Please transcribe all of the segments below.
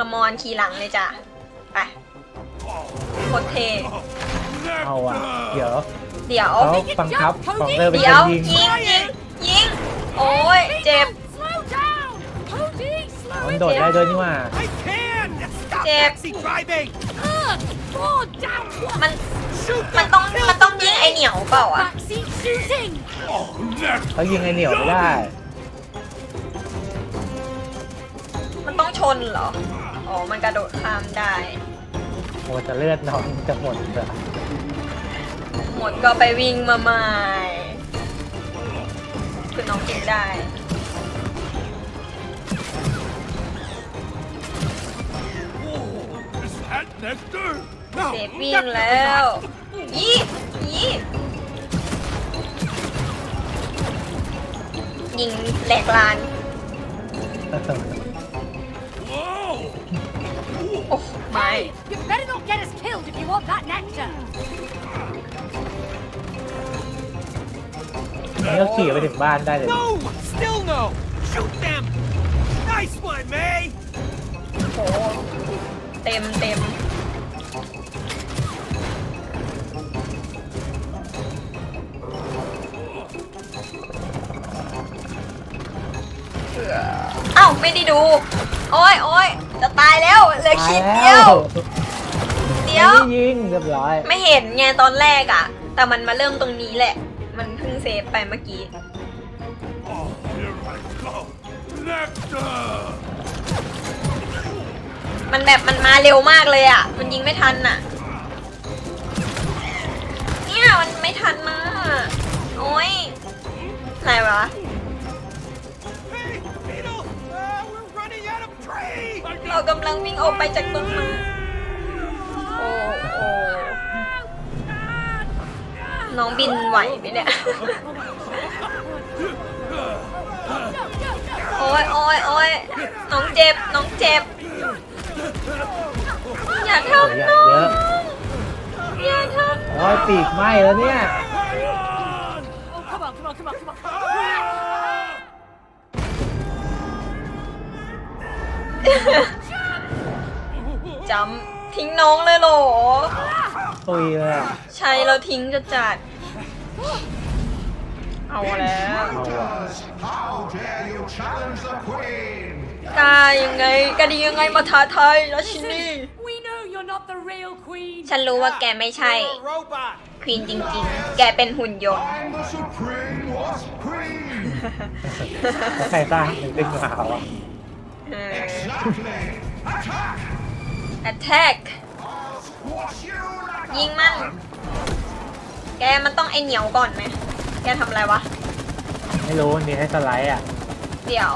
กระมอนขี่หลังเลยจ้ะ ไปโคตรเท เอาอะ เดี๋ยวเดี๋ยว เขาบังคับของเธอเป็นเดี๋คยวนยิงยิงยิงยิง โอ้ย เจ็บ Slow down! Cody, slow มัน it โดดได้ด้วยนี่หว่า I can! Stop Jeb. backseat driving! Ugh, more down! มัน Shoot มัน them! ต้อง Kill มันต้อง them, ยิง man! ไอเหนียวเปล่าอะ Backseat shooting! Oh, next! เขายิงไอเหนียวไม่ได้ มันต้องชนเหรอ อ๋อ มันกระโดดข้ามได้ โอ้จะเลือดน้องจะหมดเหรอหมดก็ไปวิ่งมาใหม่ คือน้องกินได้ Is that nectar? เซฟวิ่งแล้วยี่ยี่ยิงแหลกลาน โอ้ไม่ You better not get us killed if you want that nectar! นี่ก็ขี่ไปถึงบ้านได้เลย No! Still no! Shoot them! Nice one, May! โห เต็มเต็มเผื่อเอ้า ไม่ได้ดู โอ้ยโอ้ย จะตายแล้วเหลือขีดเดียว เดียว ไม่ได้ยิงเรียบร้อย ไม่เห็นไงตอนแรกอะแต่มันมาเริ่มตรงนี้แหละ มันเพิ่งเซฟไปเมื่อกี้ Oh, here I go! Nectar! มันแบบมันมาเร็วมากเลยอะมันยิงไม่ทันอะเนี่ยมันไม่ทันมาโอ้ยไหนวะ เรากำลังวิ่งออกไปจากต้นไม้โอ้โอ้น้องบินไหวไหมเนี่ย โอ้ยโอ้ยโอ้ยน้องเจ็บ น้องเจ็บ อย่าทำน้องเยอะอย่าทโอ้ยปีกไหม้แล้วเนี่ย Oh, come on, come on, come on, come on! ำจำทิ้งน้องเลยเหรอ ตุยเลยอะใช่เราทิ้งจะจัด เอาแล้ว เอาอะ How dare you challenge the queen? กล้ายังไงกล้าดียังไงมาท้าทายราชินี We know you're not the real queen! ฉันรู้ว่าแกไม่ใช่ You're a robot! ควีนจริงๆ แกเป็นหุ่นยนต์ I'm the supreme wasp queen. แล้วใครสร้างมันขึ้นมาอะเออ exactly. Attack! Attack Squash you like ยิงมัน แกมันต้องไอเหนียวก่อนไหม แกทำอะไรวะ ไม่รู้มันมีให้สไลด์อะ เดี๋ยว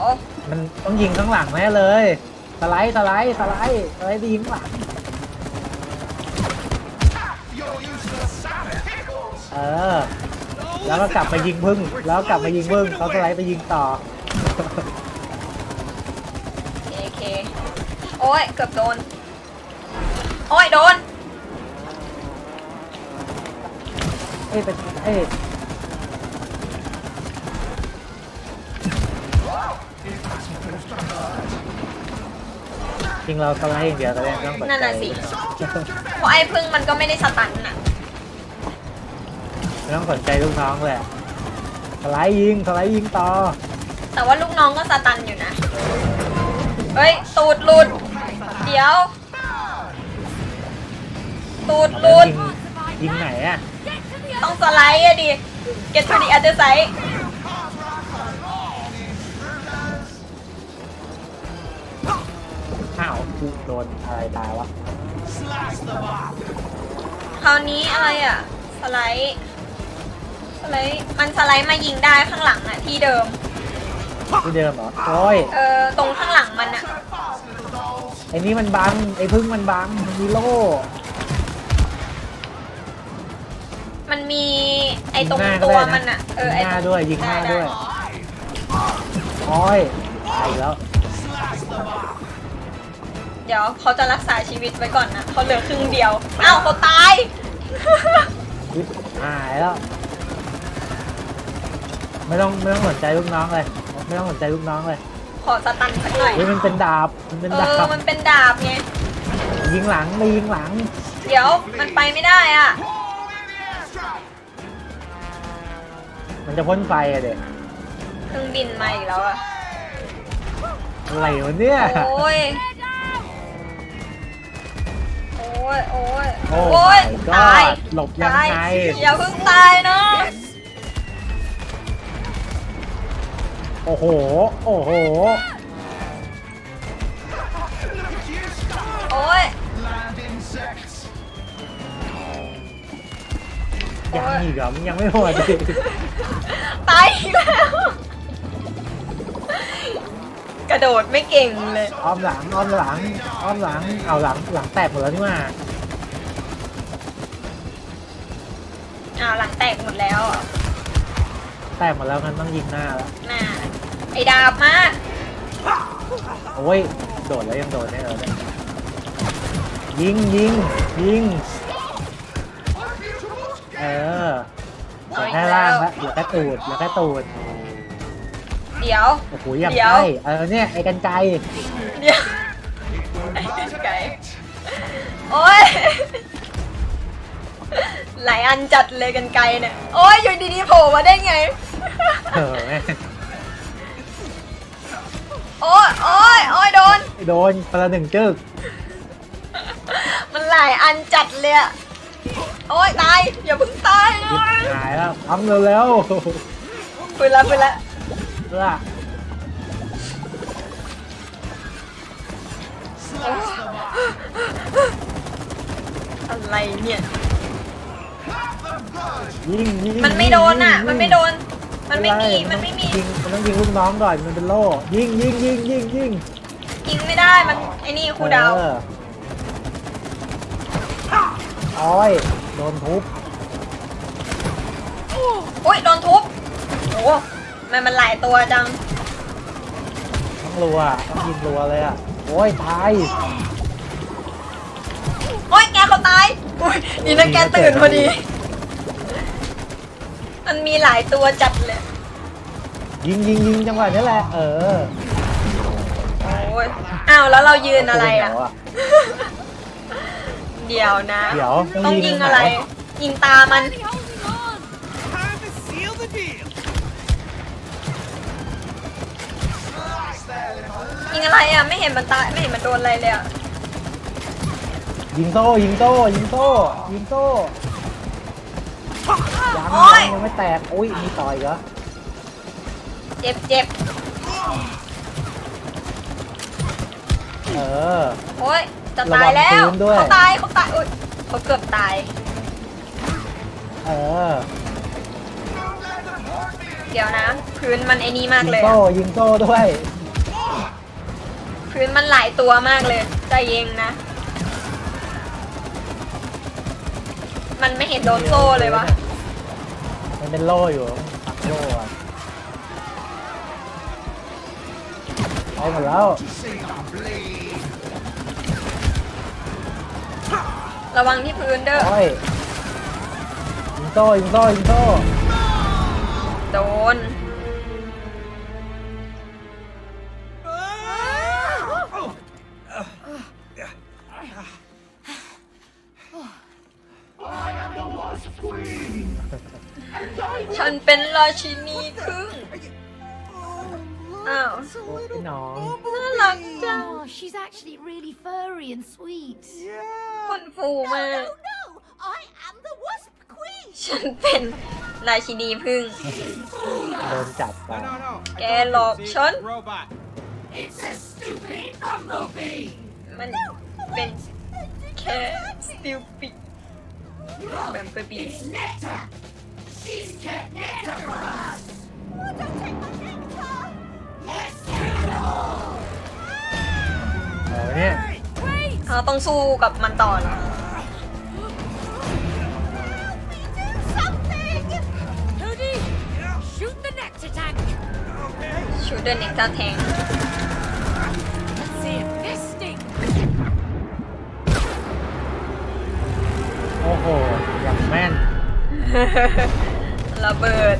มันต้องยิงข้างหลังแน่เลย สไลด์สไลด์สไลด์สไลด์ไปยิงข้างหลัง You're useless savage pickles. เออ แล้วก็กลับมายิงพึ่ง แล้วกลับมายิงพึ่งเขาสไลด์ไปยิงต่อ โอเคโอ้ย เกือบโดน โอ้ยโดน เอ้ยเป็นเอ้ยจริงเราสไลด์อย่างเดียวก็ได้ไม่ต้องสนใจนั่นน่ะสิ เพราะไอ้พึ่งมันก็ไม่ได้สตันน่ะ ไม่ต้องสนใจลูกน้องเลยอะสไลด์ยิงสไลด์ยิงต่อแต่ว่าลูกน้องก็สตันอยู่นะ เฮ้ย ตูดหลุด เดี๋ยว ตูดหลุดยิงยิงไหนอะ Get to the ต้องสไลด์อะดิ get to the other side อ้าวกูโดนอะไรตายวะ Slash them off! คราวนี้อะไรอะ สไลด์สไลด์มันสไลด์มายิงได้ข้างหลังอะที่เดิม ที่เดิมเหรอโอ้ยเออตรงข้างหลังมันอะไอ้นี่มันบังไอ้พึ่งมันบังมันมีโล่ มันมีไอ้ตรงยิงหน้าก็ตัวได้นะมันอะเออยิไอ้งหตน้ารงด้วยยิงหน้าได้วย โอ้ยตายอีกแล้ว Slash them off! เดี๋ยวเขาจะรักษาชีวิตไว้ก่อนนะเขาเหลือครึ่งเดียวอ้าวเขาตายยิบหายแล้ว ไม่ต้องไม่ต้องสนใจลูกน้องเลย ไม่ต้องสนใจลูกน้องเลยขอสตันสักหน่อยเฮ้ยมันเป็นดาบมันเป็นเอดาอบมันเป็นดาบไงยิงหลังไปยิงหลัง เดี๋ยวมันไปไม่ได้อะ มันจะพ่นไฟอะเด็กเครื่องบินมาอีกแล้วอะอะไรวะเนี่ย โอ้ย โอ้ย โอ้ย โอ้โอ้ย my god ตายหลบยังตาไงอย่าเพิ่งตายนะโอ้โห โอ้โห Look at you stop. โอ้ย Land insects. ยังอีกเหรอมึงยังไม่หมดดิตายอีกแล้ว กระโดดไม่เก่งเลย อ้อมหลังอ้อมหลังอ้อมหลังเอาหลังหลังแตกหมดแล้วนี่หว่าอ้าวหลังแตกหมดแล้วอะแตกหมดแล้วงั้นต้องยิงหน้าแล้วน่าไอ้ดาบมาโอ้ยโดดแล้วยังโดดได้เลยเนี่ยยิงยิงยิงเออเหลือ แค่ล่างละเหลือแค่ตูดเหลือแค่ตูดเดี๋ยว โอ้โหอย่างเดี๋ยว ใกล้เออเนี่ยไอ้กันไกรเดี๋ยวไก่โอ้ยหลายอันจัดเลยกันไกลเนี่ย โอ้ยอยู่ดีๆโผล่มาได้ไง เออแม่งโอ้ยโอ้ยโอ้ยโดน โดนคนละหนึ่งจึกมันหลายอันจัดเลยอะ โอ้ยตายอย่าเพิ่งตายนะหายแล้วทำเร็วปืนละปืนละๆเพื่ออะไรเนี่ย ยิงยิงมันไม่โดนอะยิงมันไม่โดน มันไม่มีด้มันไม่มียิงมันต้องยิงลูกน้องก่อนมันเป็นโล่ยิงยิงยิงยิงยิงยิงไม่ได้ มันไอ้นี่ครูดาวเออโอ้ย โดนทุบโอ้ยโดนทุบโอ้มันมันหลายตัวจังต้องรัวต้องยิงรัวเลยอะโอ้ยตายโอ้ยแกเขาตายอุ้ยดีนะแกตื่นพอดี มันมีหลายตัวจัดเลยยิงยิงยิงจังหวะนี้แหละเออโอ้ยอ้าวแล้วเรายืนอะไรอะ เดี๋ยวนะ เดี๋ยวต้องยิงอะไรหนยิงตามัน Holding on! Time to seal the deal. ยิงอะไรอะ ไม่เห็นมันตายไม่เห็นมันโดนอะไรเลยอะ ยิงโซ่ยิงโซ่ยิงโซ่ยิงโซ่ยังโอ้ยยังไม่แตกอุ้ยมีต่อยเหรอเจ็บเจ็บเออ โอ้ย จะตายแล้ว ระวังปืนด้วย เขาตายเขาตายอุ้ยเขาเกือบตาย เออเดี๋ยวนะ พื้นมันไอ้นี่มากยิงเลยโซ่อะยิงโซ่ด้วย พื้นมันหลายตัวมากเลยใจเย็นนะ มันไม่เห็นโดนโซ่เลยวะ มันเป็นโล่อยู่ปักโล่อะเอาหมดแล้ว See the bleed. ระวังที่พื้นเด้อ โอ้ยยิงโซ่ยิงโซ่ยิงโซ่โดน ฉันเป็นราชินีครึ่ง อ้าว โอ้ยพี่น้อง น่ารักจัง Oh, she's actually really furry and sweet. คนฟูมาก no! I am the Wasp Queen! ฉันเป็นราชินีพึ่ง โดนจับไป No, no, no. แกหลอกฉัน Robot. มันเป็นแค่ stupid แบบเบบี เราต้องสู้กับมันต่อเหรอ Cody! Shoot the nectar tank! ชูเดอร์เน็กซ์แทง Let's see if this stings! โอ้โห อย่างแม่น ระเบิด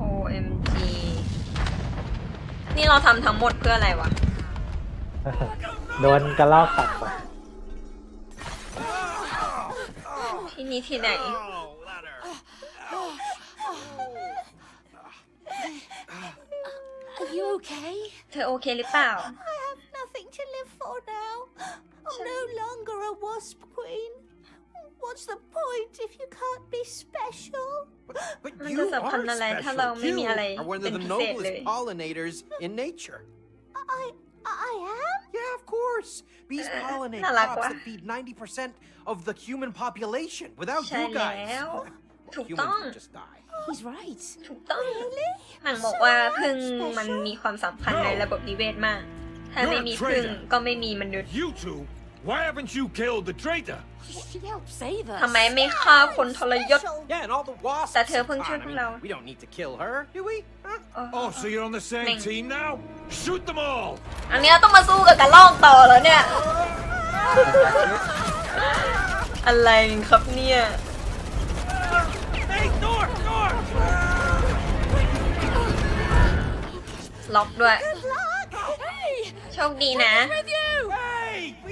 OMG นี่เราทำทั้งหมดเพื่ออะไรวะ โดนกระลอกกัดไปที่นี่ที่ไหน Oh, that hurt. Are you okay? เธอโอเคหรือเปล่า I have nothing to live for now. I'm no longer a wasp queen. What's the point if you can't be special? But, but มัน you จะสัมพันธ์ are อะไรถ้า special. เราไม่มี You อะไร are one เป็ of น the พิเศษเลย noblest pollinators in nature. I I am. Yeah, of course. Bees Uh, pollinate น่ารัก crops ว่ะ that feed 90% of the human population. Without ใช่ you แล้ guys, วถูก humans ต้อง would just die. He's right. ถูกต้องหนังบอกว่าพึ่งมันมีความสำคัญในระบบนิเวศมาก ถ้าไม่มีพึ่งก็ไม่มีมนุษย์ You two, why haven't you killed the traitor? She helped save us. ทำไมไม่ฆ่าคนทรยศ Yeah, and all the wasps. แต่เธอเพิ่ง Come ช่วย on, พ I วก mean, เรา we don't need to kill her, do we? Huh? Oh, so you're on the same Ming. team now? Shoot them all! อันนี้เราต้องมาสู้กับกระรอกต่อแล้วเนี่ย อะไรครับเนี่ย Hey, Thor! Thor! ล็อกด้วย Hey! โชคดีนะ With you!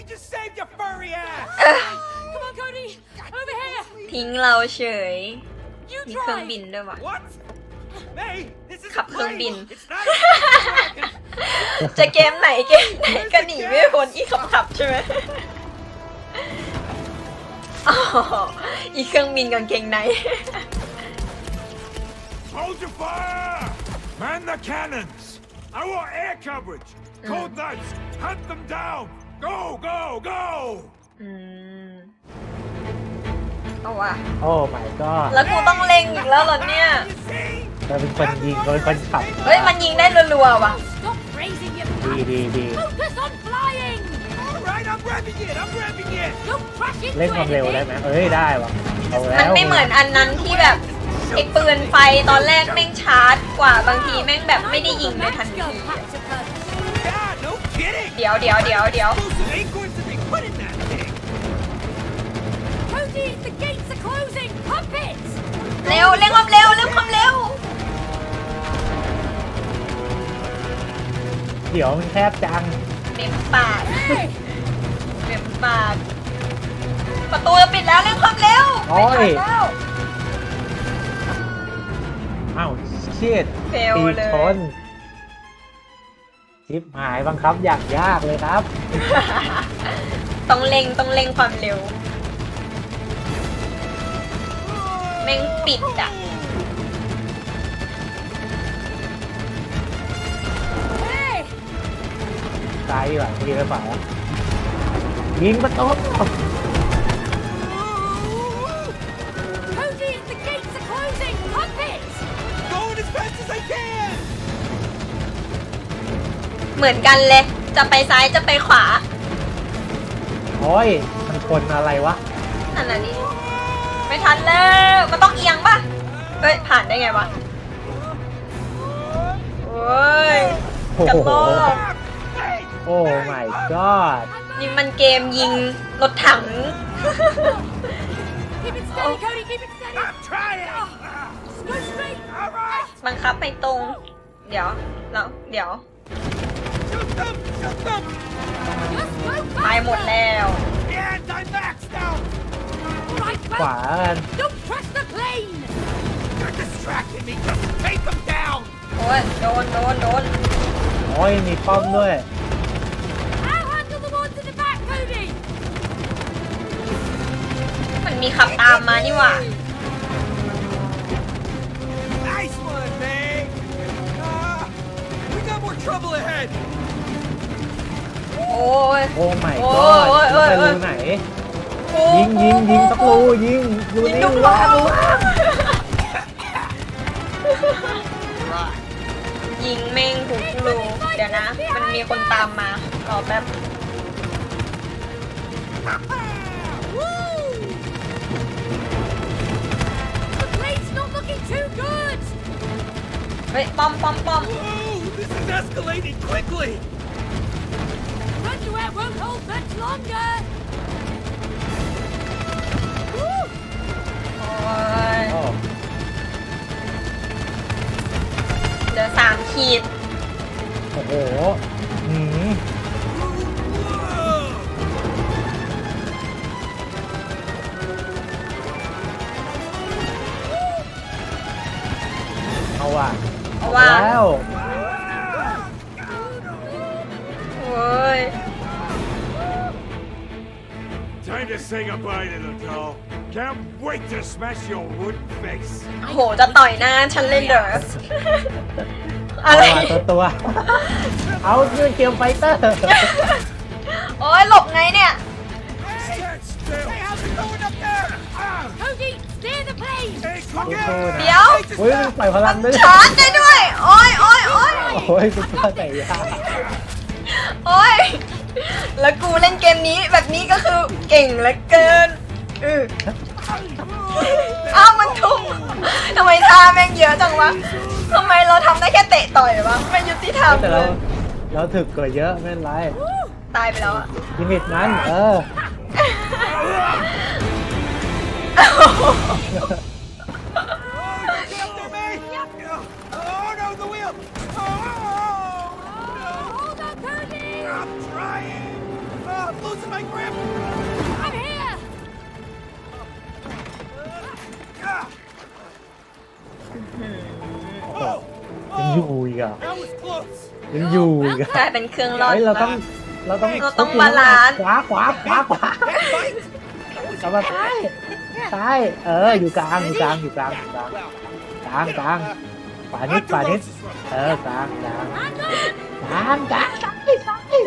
Hey! We just saved your furry ass! Come on, Cody! Over here! ทิ้งเราเฉย You มีเครื่อง try! บินด้วยวะ What? May, this is ขั a บเครื่องบิน plane. It's not a dragon. จะเกมไหนเกมไหนก็หนีไม่พ้นอีขับขับๆใช่ไหมอ๋ออีเครื่องบินกางเกงใน Hold your fire! Man the cannons! I want air coverage! Cold knights, hunt them down! Go, go, go! อืมเอาว่ะ โอ้ my god แล้วกูต้องเล็งอีกแล้วเหรอเนี่ย You see? เราเป็นคนยิงเราเป็นคนขับเฮ้ย มันยิงได้รัวๆว่ะ Stop raising your ดีดีดี Focus on flying! All right, I'm revving it. I'm revving it. Don't crash into เล่นความเร็วได้ไหมเอ้ยได้วะเอาแล้วมันไม่เหมือนอันนั้นที่แบบไอ้ปืนไฟตอนแรกแม่งชาร์จกว่าบางทีแม่งแบบไม่ได้ยิงเลยทันที Go back เดี๋ยวเดี๋ยวเดี๋ยวเดี๋ยว Explosive acorns that they put in that thing. Cody, the gates are closing! Pump it! เร็วเร่งความเร็วเร่งความเร็ว เดี๋ยวมันแคบจังเม็มปาก Hey! เม็มปาก ประตูจะปิดแล้วเร่งความเร็วโอ้ไม่ยทันแล้ว อ้าวชิดเฟลตีเลย ชน ชิปหายบังคับอย่างยากเลยครับ ต้องเล็งต้องเล็งความเร็ว แม่งปิดอะ Hey! ซ้ายดีกว่าดีไปฝ่าวะยิงประตู เหมือนกันเลย จะไปซ้ายจะไปขวาโอ้ยมันคนอะไรวะ อันนั้นนี่ไม่ทันแล้วมันต้องเอียงป่ะเฮ้ยผ่านได้ไงวะโอ้ยโอ้กระโหโลก Hey, โอ้ my god นี่มันเกมยิงรถถัง Keep it steady, Cody, keep it steady! I'm trying. Go straight! All right. บังคับไปตรง เดี๋ยวแล้วเดี๋ยว ตายหมดแล้ว And I'm maxed out. Right, ขวากัน Don't crash the plane! You're distracting me. Just take them down. โอ้ย โดน โดน โดน โอ้ย มีป้อมด้วย I'll handle the ones in the back, Cody! มันมีขับตามมานี่หว่า Nice one, May. Uh, we got more trouble ahead. โอ้ยโอ้ my โอ้ god ยโอ้ยโอ้ย จะรูไหนโอ้ยิงยิงยิงสักรูยิงรูยิงนี้ทุกรูรอล่างรูบล่าง Right. ยิงแม่งถูกรูเดี๋ยวนะ มันมีคนตามมารอแป๊บ The plane's not looking too good! เฮ้ยป้อมป้อมป้อม Whoa, this is escalating quickly. Run to where won't hold much longer! อยหน้าฉันเลยเหรอเอาอะไรว่ะตัวตัว เอาเรื่องเกมไฟเตอร์ โอ้ยหลบไงเนี่ย Stand still. Hey, how's it going up there? Cody, steer the plane! Hey, สู้ come ๆ on. นะเดี๋ยวเฮ้ยมันปล่อยพลังด้วยชาร์จได้ด้วย โอ้ยโอ้ยโอ้ยโอ้ยซุปเปอร์ไก่ย่างโอ้ย แล้วกูเล่นเกมนี้แบบนี้ก็คือเก่งเหลือเกินเออ อ้าวมันทุ่มทำไมท่าแม่งเยอะจังวะทำไมเราทำได้แค่เตะต่อยวะไม่ยุติธรรมแต่เลเรายเราถึกกว่าเยอะไม่เป็นไรตายไปแล้วอะลิมิตนั้น เออ Get up there, May! Oh, no, the wheel! Oh, Hold on, Cody! no! I'm trying! Oh, I'm losing my grip! ยังอยู่อีกอะกลายเป็นเครื่องรอด เฮ้ยเราต้องเราต้องเราต้องบาลานซ์ ขวาขวาขวาขวา Fight! กลับมาซ้ายซ้ายเอออยู่กลางอยู่กลางอยู่กลางอยู่กลาง Well, กลางกลางขวานิดขวานิด Octopus is running. เออกลางกลาง I'm on! กลางกลางซ้ายซ้าย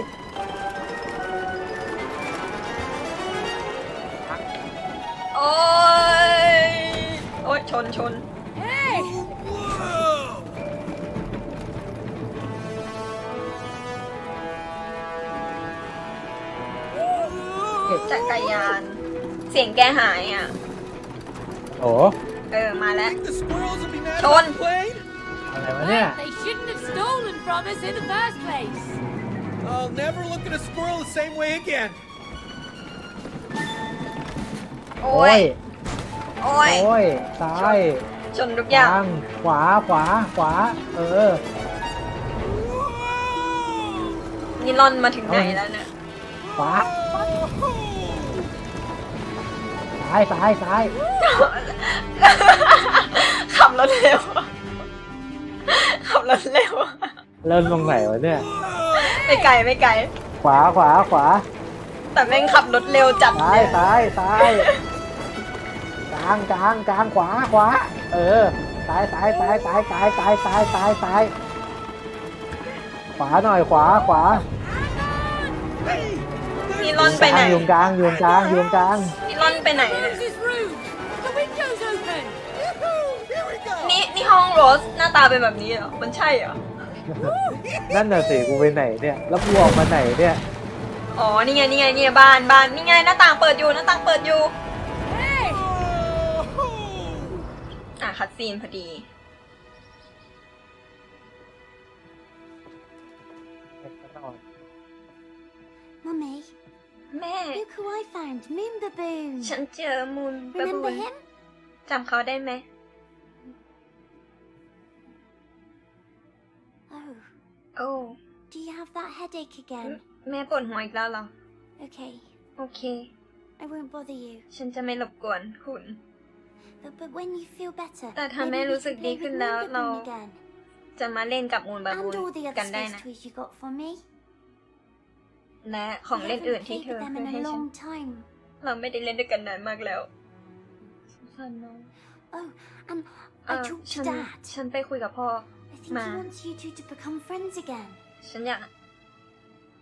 โอ้ย โอ้ยชนชน Hey! จักรยาน เสียงแกหายอะ โอ้เออ มาแล้ว Think the squirrels will be mad Sean. about the plane? อะไรวะเนี่ย They shouldn't have stolen from us in the first place! I'll never look at a squirrel the same way again. โอ้โอ้ยยโอ้ย โอ้ยซ้ายชนทุกกอย่างลางขวาขวาขวา เออ นี่ร่อนมาถึงไหนแล้วเนี่ย ขวาซ้ายซ้ายซ้ายขับรถเร็วขับรถเร็วเริ่มตรงไหนวะเนี่ยไม่ไกลไม่ไกล ขวาขวาขวาแต่แม่งขับรถเร็วจัดซ้าเลยยซ้ายซ้ายกลางกลางกลางขวาขวา เออซ้ายซ้ายซ้ายซ้ายซ้ายซ้ายซ้ายซ้ายซ้ายขวาหน่อยขวาขวานี่ร่อนไปไหน อยู่กลางอยู่กลางอยู่กลางนี่ร่ อนไปไหนเนี่ย Rose's room! The window's open! Here we go! นี่นี่ห้องโรสหน้าตาเป็นแบบนี้เหรอ มันใช่เหรอ นั่นน่ะสิกูไปไหนเนี่ย แล้วกูออกมาไหนเนี่ย อ๋อ นี่ไง นี่ไง นี่ไงบ้านบ้านนี่ไง หน้าต่างเปิดอยู่ หน้าต่างเปิดอยู่ Hey! Oh! อะ คัดซีนพอดี แม่ look who I found, Moon Baboon. ฉันเจอมูลบาบู Remember น him? จำเขาได้ไหม Oh, โอ้ do you have that headache again? แม่ปวดหัวอีกแล้วเหรอ Okay, โอเค I won't bother you. ฉันจะไม่รบกวนคุณ But, but when you feel better, แต่ถ้า maybe แม่ we รู้สึก can ดี play ขึ้น with แล้ว Moon เรา Baboon again. จะมาเล่นกับมูลบาบูน And all the กั other นได้ space นะ toys you got for me. และของ We เล่น haven't อื่นที่ played เธอ with them เคย in ให้ a ฉัน long time. เราไม่ได้เล่นด้วยกันนานมากแล้วสงสารน้อง Oh, and เอ่ I อ talked ฉั to น Dad. ฉันไปคุยกับพ่อ I think Ma. he wants you two to become friends again. ฉันอยาก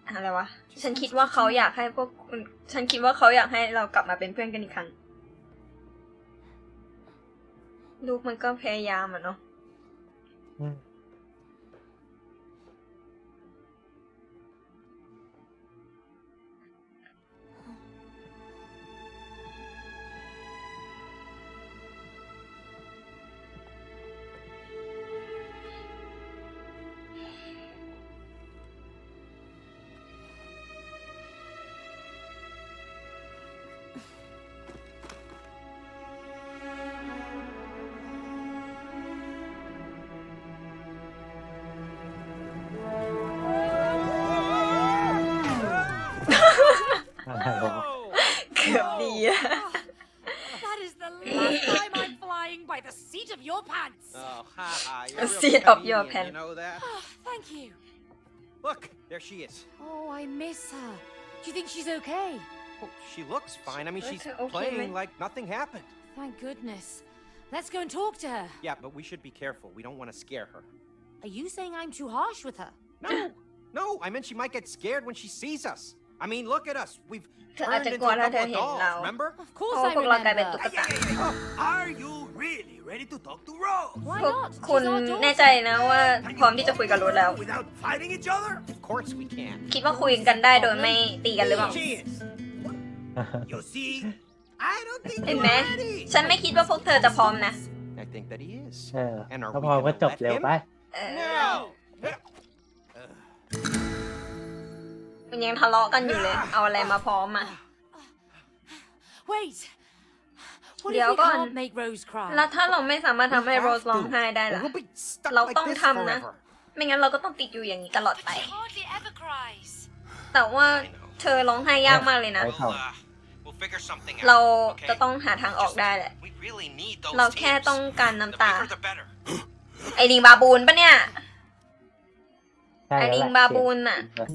อะไรวะ ฉันคิดว่าเขาอยากให้พวกคุณฉันคิดว่าเขาอยากให้เรากลับมาเป็นเพื่อนกันอีกครั้ง ลูกมันก็พยายามอะเนาะ อืม a real seat of your pen. You know that? Oh, thank you. Look, there she is. Oh, I miss her. Do you think she's okay? Oh, she looks fine. I mean, she's Okay, okay, playing man. like nothing happened. Thank goodness. Let's go and talk to her. Yeah, but we should be careful. We don't want to scare her. Are you saying I'm too harsh with her? No, no. I meant she might get scared when she sees us. I mean, look at us. We've เธออาจ turned จะ into กลัว a ถ้าเธ couple อ of เห็น dolls. เรา Remember? Of เพ course ราะว่า I พวกเรากลายเป็น remember. ตุ๊กตา Are you really ready to talk to Rose? Why พวก not? คุณ She's our แน่ daughter. ใจนะว่าพร้อมที่จะคุยกับรุดแล้ว Without fighting each other? Of course we can. คิดว่าคุยกันได้โดยไม่ตีกันหรือเปล่า She is. You see, I don't think เห็น you're ไหม ready. ฉันไม่คิดว่าพวกเธอจะพร้อมนะ I think that he is. เออ And are ถ้า we พอก็ gonna จบ let เร็ว him? ไปเออ No. มันยังทะเลาะกันอยู่เลย เอาอะไรมาพร้อมอะ Wait. What if Liệu we có can't anh- make Rose cry? แล้วถ้าเราไม่สามารถทำให้ We โร have สร้อง to, ไห้ได้ or ล่ะ we'll be stuck เรา like ต้อง this ทำนะ forever. ไม่งั้นเราก็ต้องติดอยู่อย่างนี้ตลอดไป But she hardly ever cries. แต่ว่าเธอร้องไห้ยากมากเลยนะไป We'll, uh, we'll figure something เรา out. จะ Okay? ต้องหาทางออกได้แหละ We really need those เราแค่ tears. ต้องการ The น้ำตา bigger the better. ไอ้ลิงบาบูนปะเนี่ย ใช่ไอ้แล้วลิงแหละบาบูนน่ะ เสียง